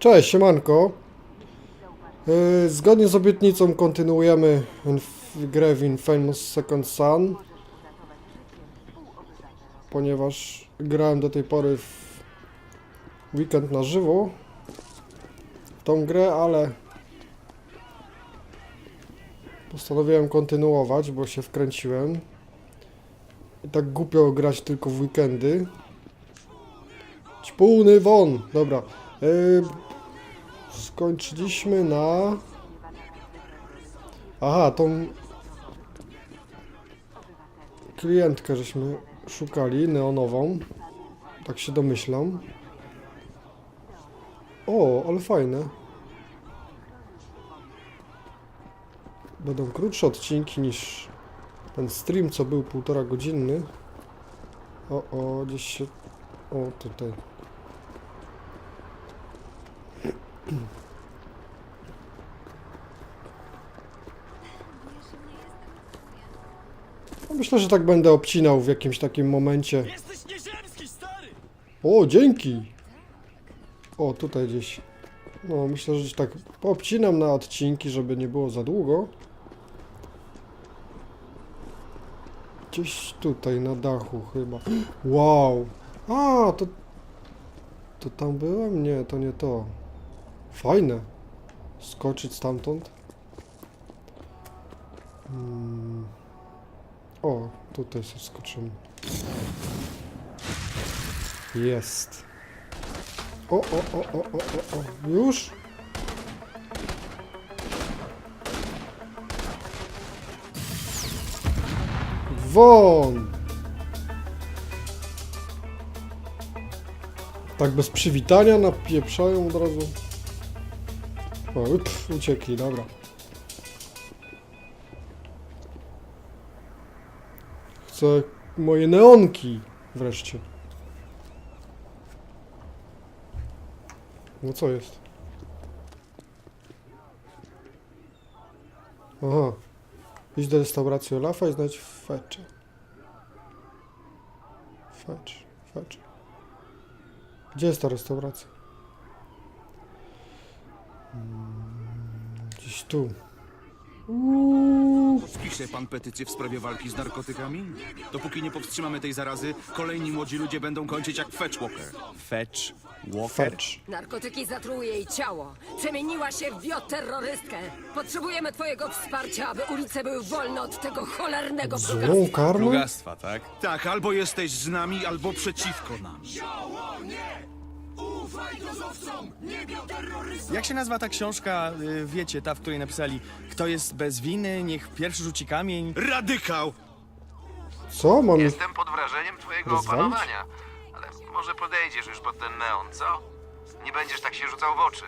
Cześć, siemanko. Yy, Zgodnie z obietnicą kontynuujemy grę w Infamous Second Son. Ponieważ grałem do tej pory w weekend na żywo w tą grę, ale postanowiłem kontynuować, bo się wkręciłem. I tak głupio grać tylko w weekendy. Ćpuny won! Dobra. Yy, skończyliśmy na... Aha, tą klientkę żeśmy szukali, neonową. Tak się domyślam. O, ale fajne. Będą krótsze odcinki niż ten stream, co był półtora godzinny. O, o, gdzieś się... O, tutaj. No Myślę, że tak będę obcinał w jakimś takim momencie. Jesteś nieziemski, stary! O, dzięki! O, tutaj gdzieś. No, myślę, że tak poobcinam na odcinki, żeby nie było za długo. Gdzieś tutaj na dachu chyba. Wow! A, to... To tam byłem? Nie, to nie to. Fajne. Skoczyć stamtąd. Mm. O, tutaj sobie skoczymy. Jest. O, o, o, o, o, o, o. Już? Won! Tak bez przywitania napieprzają od razu. O, pff, uciekli, dobra. Chcę moje neonki wreszcie. No co jest? Aha. Idź do restauracji Olafa i znajdź fecze. Fecz, fecz. Gdzie jest ta restauracja? Mm, Gdzieś tu. Uuu. Spisze pan petycję w sprawie walki z narkotykami? Dopóki nie powstrzymamy tej zarazy, kolejni młodzi ludzie będą kończyć jak Fetch Walker. Fetch Walker. Fecz. Narkotyki zatruły jej ciało. Przemieniła się w bioterrorystkę. Potrzebujemy twojego wsparcia, aby ulice były wolne od tego cholernego Złą plugastwa. karmę? Plugastwa, tak? Tak, albo jesteś z nami, albo przeciwko nam. Jak się nazywa ta książka, y, wiecie, ta, w której napisali Kto jest bez winy, niech pierwszy rzuci kamień? Radykał! Co? Mam... Jestem pod wrażeniem twojego Rozwalić? opanowania, ale może podejdziesz już pod ten neon, co? Nie będziesz tak się rzucał w oczy.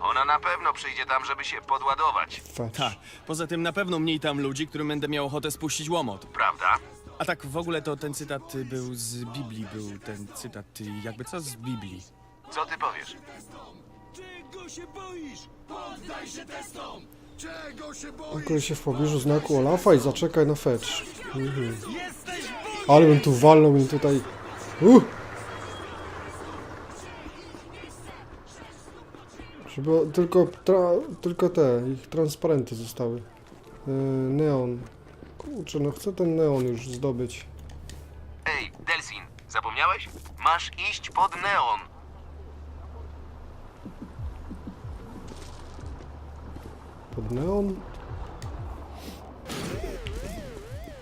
Ona na pewno przyjdzie tam, żeby się podładować, Fecz. Ta. Poza tym na pewno mniej tam ludzi, którym będę miał ochotę spuścić łomot. prawda? A tak w ogóle to ten cytat y, był z Biblii, był ten cytat, y, jakby co z Biblii. Co ty powiesz? Ukryj się w pobliżu znaku Olafa i zaczekaj na fecz. Mhm. Ale bym tu walnął mi tutaj. Uh! Żeby tylko, tra, tylko te, ich transparenty zostały. Yy, neon. Kurczę, no chcę ten neon już zdobyć. Ej, Delsin, zapomniałeś? Masz iść pod neon. Pod neon?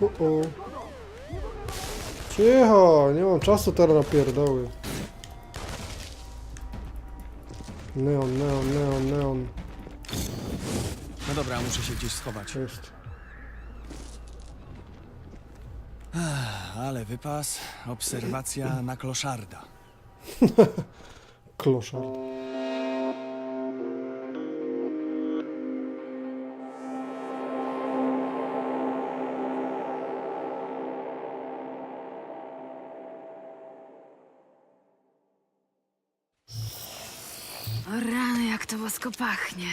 O, o. Cicho, nie mam czasu teraz na pierdoły. Neon, neon, neon, neon. No dobra, muszę się gdzieś schować. Jest. Ale wypas, obserwacja na kloszarda. Kloszar. Bosko pachnie.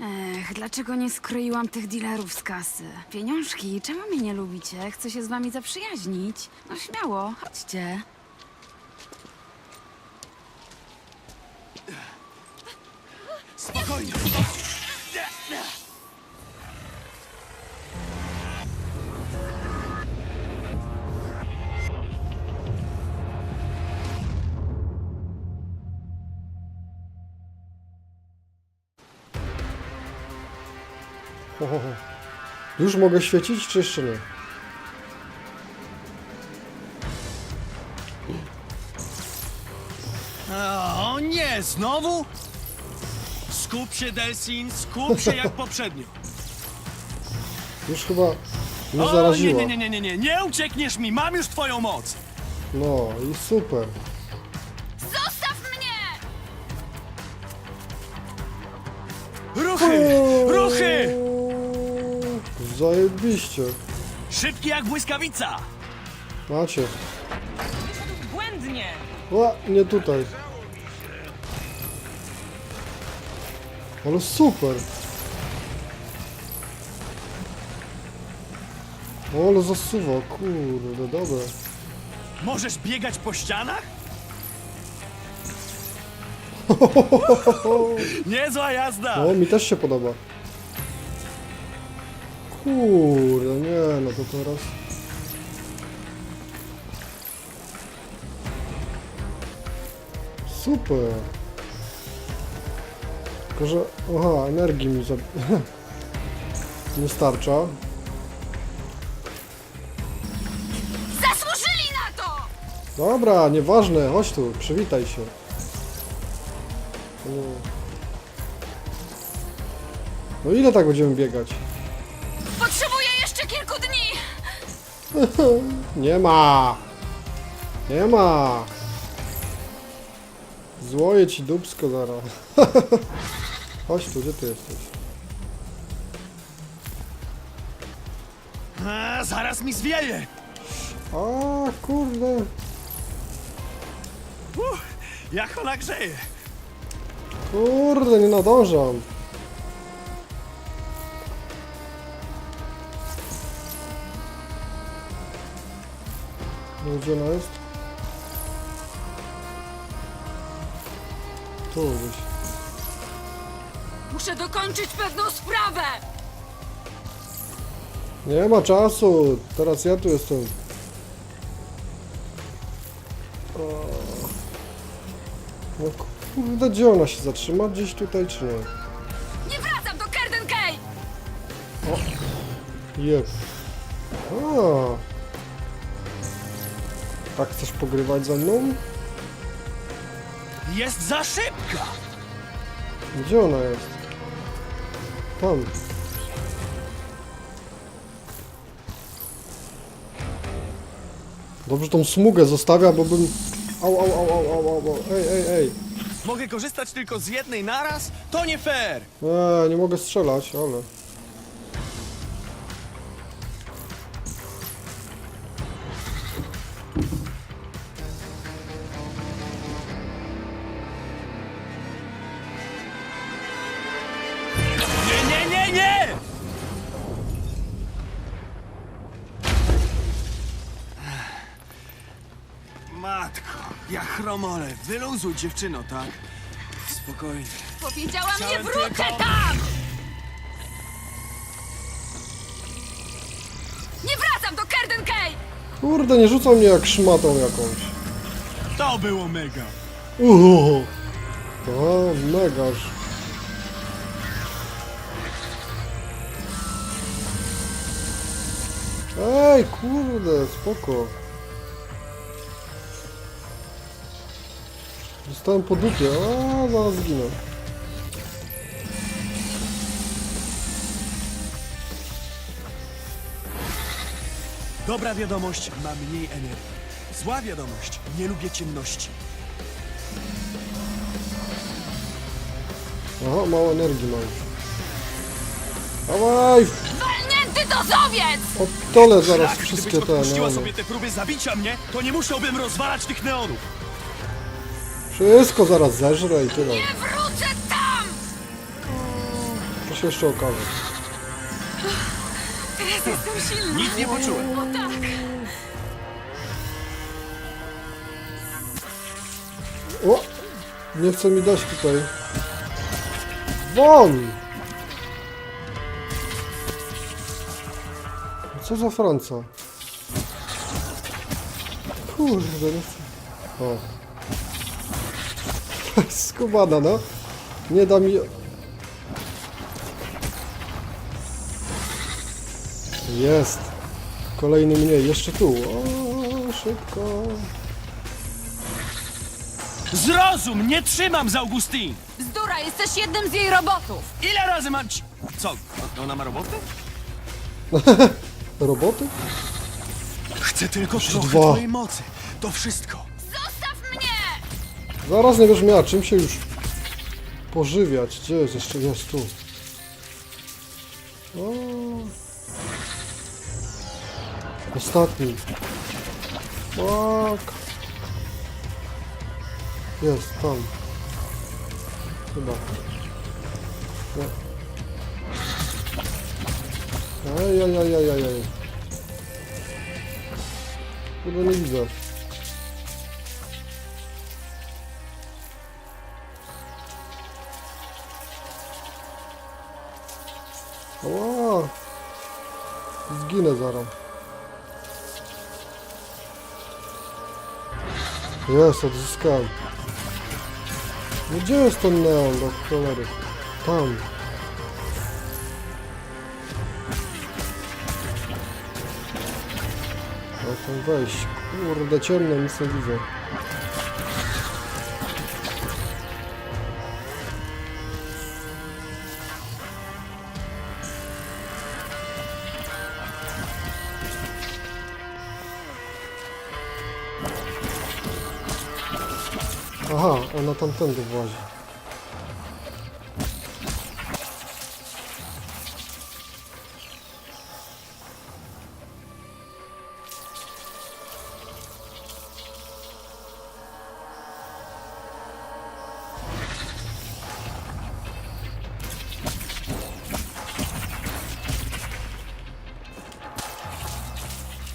Ech, dlaczego nie skroiłam tych dealerów z kasy? Pieniążki, czemu mnie nie lubicie? Chcę się z wami zaprzyjaźnić. No śmiało, chodźcie. Ho, ho, ho. Już mogę świecić, czy jeszcze nie? O nie, znowu? Skup się, Delsin, skup się jak poprzednio. Już chyba mnie O, nie, zaraziła. nie, nie, nie, nie, nie, nie uciekniesz mi, mam już twoją moc. No i super. Zajebiście. Szybki jak błyskawica. Macie. Błędnie! O, nie tutaj. Ale super. O, ale zasuwa, kurde, dobre. Możesz biegać po ścianach? Niezła jazda! O, mi też się podoba. Kurde, nie, no to teraz... Super. Tylko, że... Aha, energii mi za... nie starcza. Zasłużyli na to! Dobra, nieważne, chodź tu, przywitaj się. No, no ile tak będziemy biegać? Nie ma! Nie ma! Złoję ci dubsko zaraz. Chodź tu, gdzie ty jesteś? A, zaraz mi zwieje! A, kurde. Uff, jak ona grzeje! Kurde, nie nadążam. No, Gdzie ona jest? Tu gdzieś. Muszę dokończyć pewną sprawę! Nie ma czasu. Teraz ja tu jestem. O. No kurde, gdzie ona się zatrzyma? Gdzieś tutaj czy nie? Nie wracam do Kerden Kay! Jeb. A. Tak chcesz pogrywać ze mną? Jest za szybka! Gdzie ona jest? Tam. Dobrze tą smugę zostawia, bo bym... Au, au, au, au, au, au. Ej, ej, ej. Mogę korzystać tylko z jednej naraz? To nie fair! Eee, nie mogę strzelać, ale... wyluzuj dziewczyno, tak? Spokojnie. Powiedziałam, nie Chciałem wrócę tylko- tam! Nie wracam do Kerden Kay! Kurde, nie rzucał mnie jak szmatą jakąś. To było mega. Uuu. O, megaż. Ej, kurde, spoko. Zostałem po dupie, a zaraz zginę. Dobra wiadomość, ma mniej energii. Zła wiadomość, nie lubię ciemności. Aha, mało energii mam. Dawaj, Walnięty dozowiec! odtolę zaraz Tak, wszystkie gdybyś te odpuściła neony. sobie te próby zabicia mnie, to nie musiałbym rozwalać tych neonów. Wszystko zaraz zeżrę i tyle. Nie wrócę tam! To się jeszcze okaże. Teraz jestem silna. Nic nie poczułem. O tak! O! Nie chce mi dać tutaj. Won! Co za Franca? Kurde, nie chcę. O. Skubana, no. Nie da mi... Jest. Kolejny mniej. Jeszcze tu. O, szybko. Zrozum, nie trzymam z Augustin! Bzdura, jesteś jednym z jej robotów! Ile razy mam ci... Co, ona ma robotę? Roboty? Chcę tylko trochę dwa. twojej mocy. To wszystko. Zaraz nie będziesz miała czym się już pożywiać. Gdzie jest jeszcze? Jest tu. O. Ostatni. Fuck. Jest, tam. Chyba. Nie. Ej, ej, ej, ej, ej. Kurde, nie widzę. Zginę zaraz. Jest, odzyskałem. No gdzie jest ten neon do cholery? Tam. Jak tam wejść? Kurde, ciemno, nic nie widzę. Aha, ona tamtędy włazi.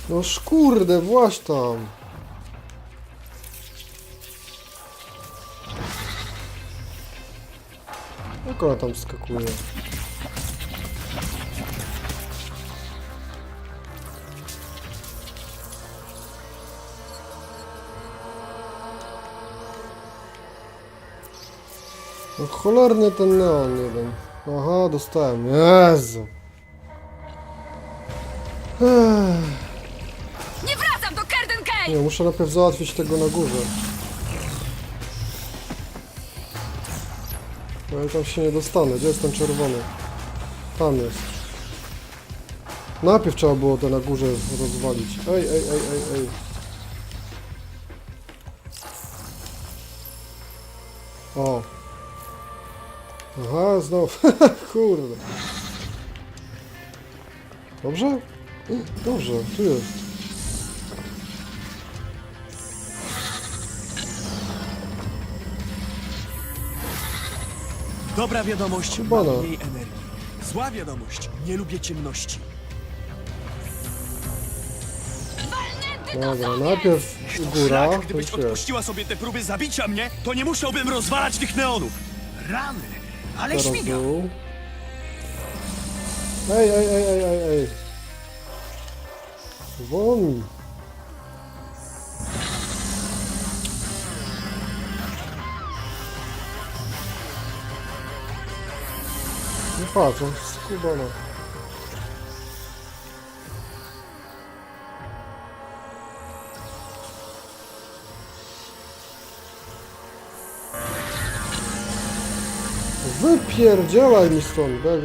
No szkurde, właź tam. Jak ona tam skakuje? No cholerny ten neon jeden. Aha, dostałem. Jezu. Ech, Nie wracam do Kerden Cave! nie, muszę najpierw załatwić tego na górze. Bo ja tam się nie dostanę. Gdzie jest ten czerwony? Tam jest. Najpierw trzeba było to na górze rozwalić. Ej, ej, ej, ej, ej. O. Aha, znowu. Kurde. Dobrze? Dobrze, tu jest. Dobra wiadomość, Chyba mam no. mniej energii. Zła wiadomość, nie lubię ciemności. Dobra, najpierw góra. Szlak, to gdybyś odpuściła sobie te próby zabicia mnie, to nie musiałbym rozwalać tych neonów. Rany, ale Teraz śmiga. dół. Ej, ej, ej, ej, ej, ej. Patrz, on skubana. Wypierdzielaj mi stąd, tak,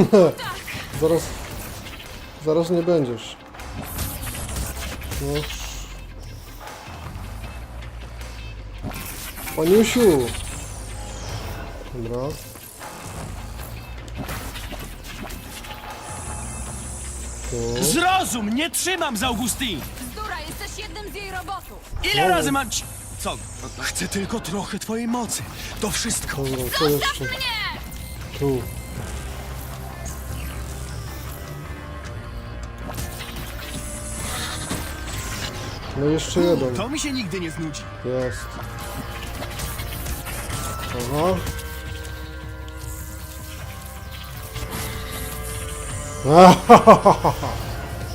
Zaraz... Zaraz nie będziesz. No. Paniusiu! Dobra. Zrozum, nie trzymam z Augustin! Bzdura, jesteś jednym z jej robotów! Ile razy mam ci... Co? Chcę tylko trochę twojej mocy. To wszystko. Dobra, co jeszcze? Tu. No jeszcze jeden. To mi się nigdy nie znudzi. Jest. Aha.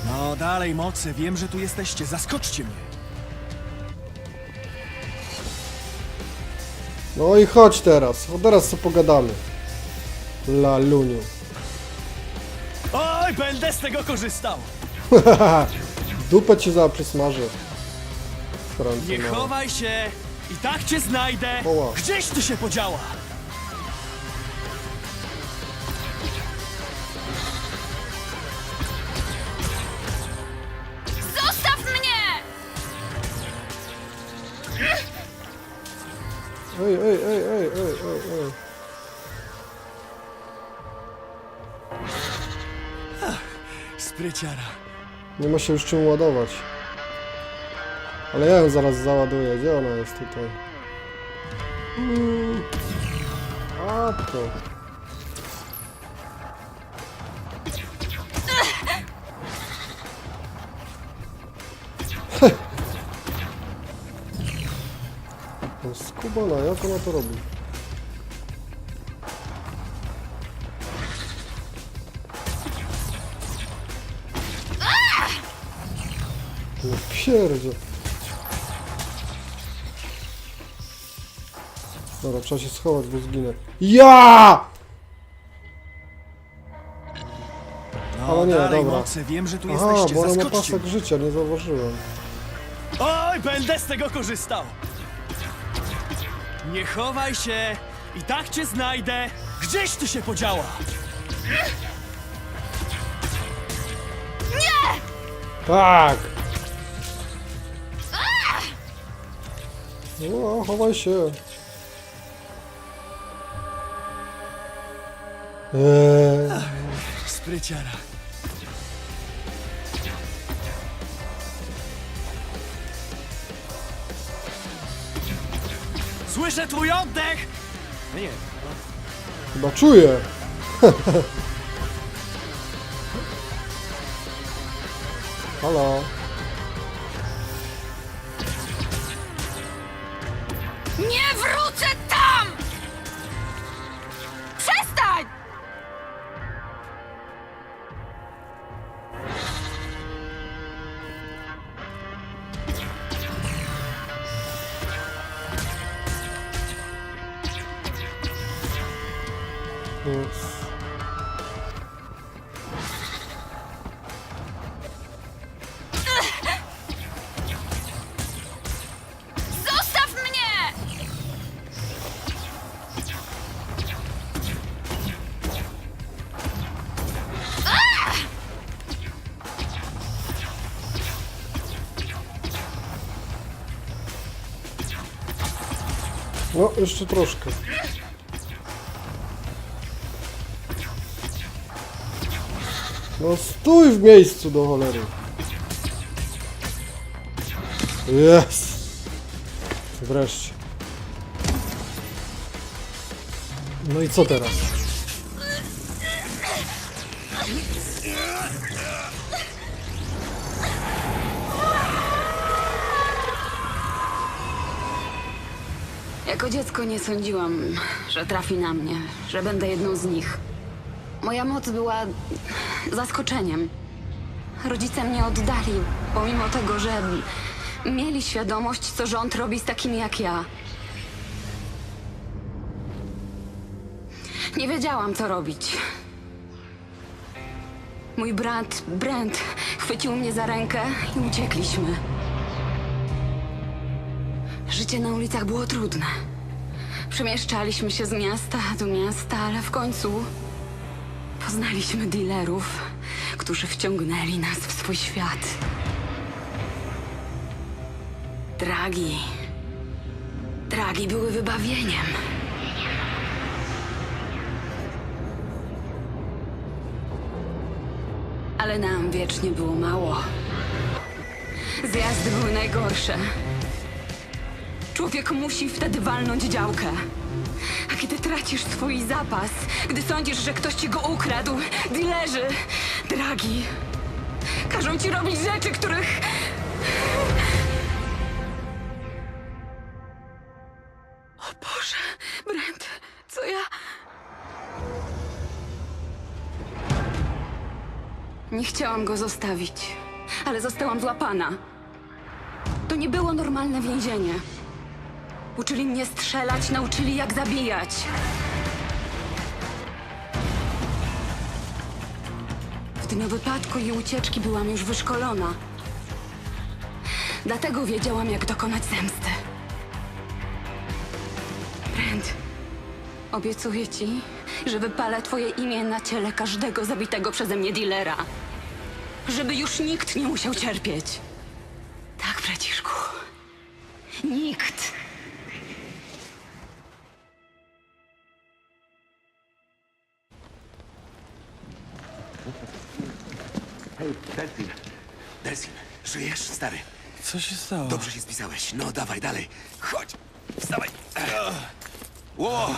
No dalej, mocy. Wiem, że tu jesteście. Zaskoczcie mnie. No i chodź teraz. O, teraz co pogadamy. Laluniu. Oj, będę z tego korzystał. Dupę ci za przysmażę. Franco, Nie no. chowaj się. I tak cię znajdę. Oła. Gdzieś ty się podziała. Zostaw mnie! Ej, ej, ej, ej, ej, ej, ej. Spryciara. Nie ma się już czym ładować. Ale ja ją zaraz załaduję. Gdzie ona jest tutaj? A to. Jest Skubana, jak ona to robi? No pierdzie. Dobra, trzeba się schować, bo zginę. Ja! No Ale nie, dalej, dobra. mocy. Wiem, że tu Aha, jesteście. bo ona ma Zaskoczcie pasek życia, nie zauważyłem. Oj, będę z tego korzystał. Nie chowaj się. I tak cię znajdę. Gdzieś ty się podziała. Tak! No, chowaj się. Spryciara. Słyszę twój oddech! No nie, chyba czuję. Halo. Yes. Zostaw mnie! No, jeszcze troszkę. No stój w miejscu do cholery. Jest. Wreszcie. No i co teraz? Jako dziecko nie sądziłam, że trafi na mnie, że będę jedną z nich. Moja moc była zaskoczeniem. Rodzice mnie oddali, pomimo tego, że mieli świadomość, co rząd robi z takimi jak ja. Nie wiedziałam, co robić. Mój brat Brent chwycił mnie za rękę i uciekliśmy. Życie na ulicach było trudne. Przemieszczaliśmy się z miasta do miasta, ale w końcu poznaliśmy dealerów, którzy wciągnęli nas w swój świat. Dragi. Dragi były wybawieniem. Ale nam wiecznie było mało. Zjazdy były najgorsze. Człowiek musi wtedy walnąć działkę. Kiedy tracisz swój zapas, gdy sądzisz, że ktoś ci go ukradł, dilerzy, dragi, każą ci robić rzeczy, których... O Boże, Brent, co ja... Nie chciałam go zostawić, ale zostałam złapana. To nie było normalne więzienie. Uczyli mnie strzelać, nauczyli jak zabijać. W dniu wypadku i ucieczki byłam już wyszkolona. Dlatego wiedziałam, jak dokonać zemsty. Brent, obiecuję ci, że wypalę twoje imię na ciele każdego zabitego przeze mnie dealera. Żeby już nikt nie musiał cierpieć. Tak, braciszku. Nikt. Delfin. Delfin, żyjesz, stary? Co się stało? Dobrze się spisałeś. No, dawaj, dalej. Chodź, wstawaj. Ło!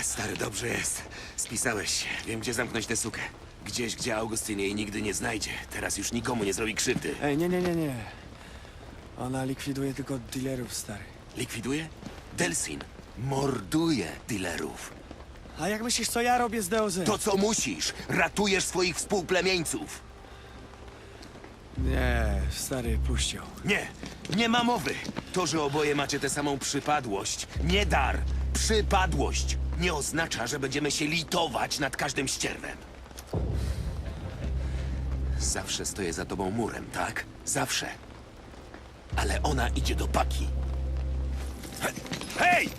E, Stary, dobrze jest. Spisałeś się. Wiem, gdzie zamknąć tę sukę. Gdzieś, gdzie Augustyn jej nigdy nie znajdzie. Teraz już nikomu nie zrobi krzywdy. Ej, nie, nie, nie, nie. Ona likwiduje tylko dealerów, stary. Likwiduje? Delsin morduje dealerów. A jak myślisz, co ja robię z DOZ? To, co musisz. Ratujesz swoich współplemieńców. Nie, stary, puść ją. Nie, nie ma mowy. To, że oboje macie tę samą przypadłość, nie dar, przypadłość, nie oznacza, że będziemy się litować nad każdym ścierwem. Zawsze stoję za tobą murem, tak? Zawsze. Ale ona idzie do paki. He- Hej!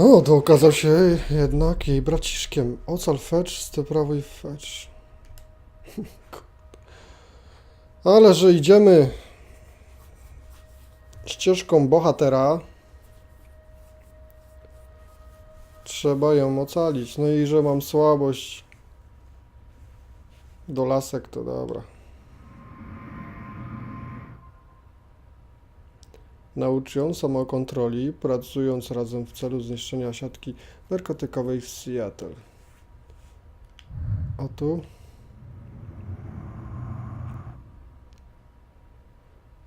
O, to okazał się jednak jej braciszkiem. Ocal Fetch, Steprawy Fetch. Ale że idziemy ścieżką bohatera, trzeba ją ocalić. No i że mam słabość do lasek, to dobra. Naucz ją samokontroli, pracując razem w celu zniszczenia siatki narkotykowej w Seattle. A tu?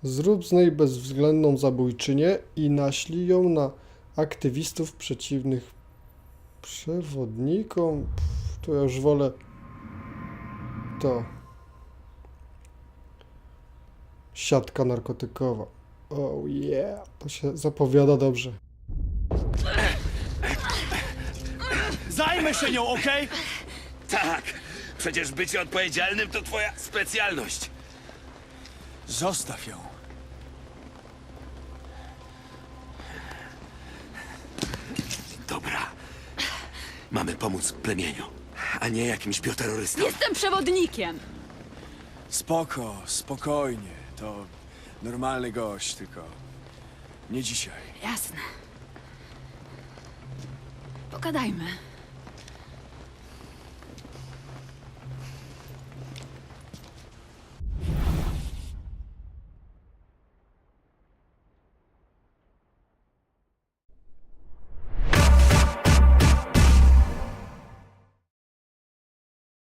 Zrób z niej bezwzględną zabójczynię i naślij ją na aktywistów przeciwnych przewodnikom. Pff, to ja już wolę to. Siatka narkotykowa. Oh yeah, to się zapowiada dobrze. Zajmę się nią, okej? Tak, przecież bycie odpowiedzialnym to twoja specjalność. Zostaw ją. Dobra. Mamy pomóc plemieniu, a nie jakimś bioterrorystom. Jestem przewodnikiem. Spoko, spokojnie. To normalny gość, tylko nie dzisiaj. Jasne. Pogadajmy.